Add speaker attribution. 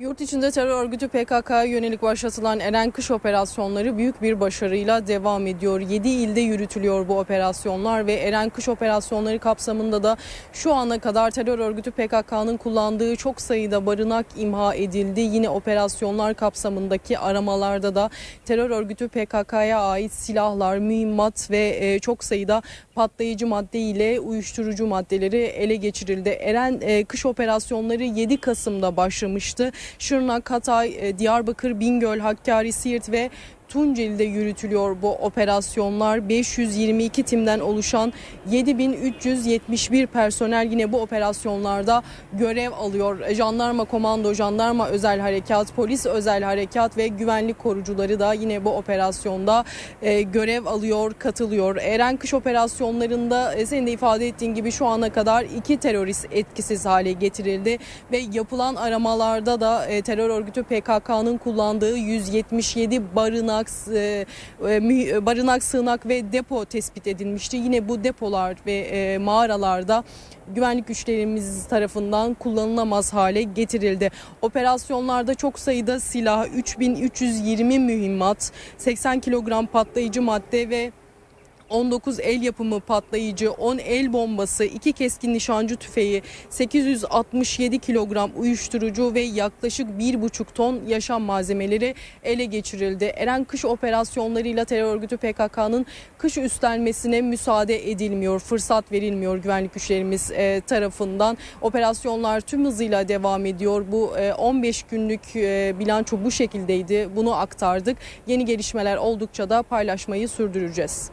Speaker 1: Yurt içinde terör örgütü PKK'ya yönelik başlatılan Eren Kış operasyonları büyük bir başarıyla devam ediyor. 7 ilde yürütülüyor bu operasyonlar ve Eren Kış operasyonları kapsamında da şu ana kadar terör örgütü PKK'nın kullandığı çok sayıda barınak imha edildi. Yine operasyonlar kapsamındaki aramalarda da terör örgütü PKK'ya ait silahlar, mühimmat ve e, çok sayıda patlayıcı madde ile uyuşturucu maddeleri ele geçirildi. Eren e, kış operasyonları 7 Kasım'da başlamıştı. Şırnak, Hatay, e, Diyarbakır, Bingöl, Hakkari, Siirt ve Tunceli'de yürütülüyor bu operasyonlar. 522 timden oluşan 7371 personel yine bu operasyonlarda görev alıyor. Jandarma Komando, Jandarma Özel Harekat, Polis Özel Harekat ve güvenlik korucuları da yine bu operasyonda e, görev alıyor, katılıyor. Eren Kış operasyonlarında e, senin de ifade ettiğin gibi şu ana kadar iki terörist etkisiz hale getirildi ve yapılan aramalarda da e, terör örgütü PKK'nın kullandığı 177 barınak, e, e, mü- barınak, sığınak ve depo tespit edilmişti. Yine bu depolar ve e, mağaralarda güvenlik güçlerimiz tarafından kullanılamaz hale getirildi. Operasyonlarda çok sayıda silah, 3320 mühimmat, 80 kilogram patlayıcı madde ve 19 el yapımı patlayıcı, 10 el bombası, 2 keskin nişancı tüfeği, 867 kilogram uyuşturucu ve yaklaşık 1,5 ton yaşam malzemeleri ele geçirildi. Eren kış operasyonlarıyla terör örgütü PKK'nın kış üstlenmesine müsaade edilmiyor, fırsat verilmiyor güvenlik güçlerimiz e, tarafından. Operasyonlar tüm hızıyla devam ediyor. Bu e, 15 günlük e, bilanço bu şekildeydi. Bunu aktardık. Yeni gelişmeler oldukça da paylaşmayı sürdüreceğiz.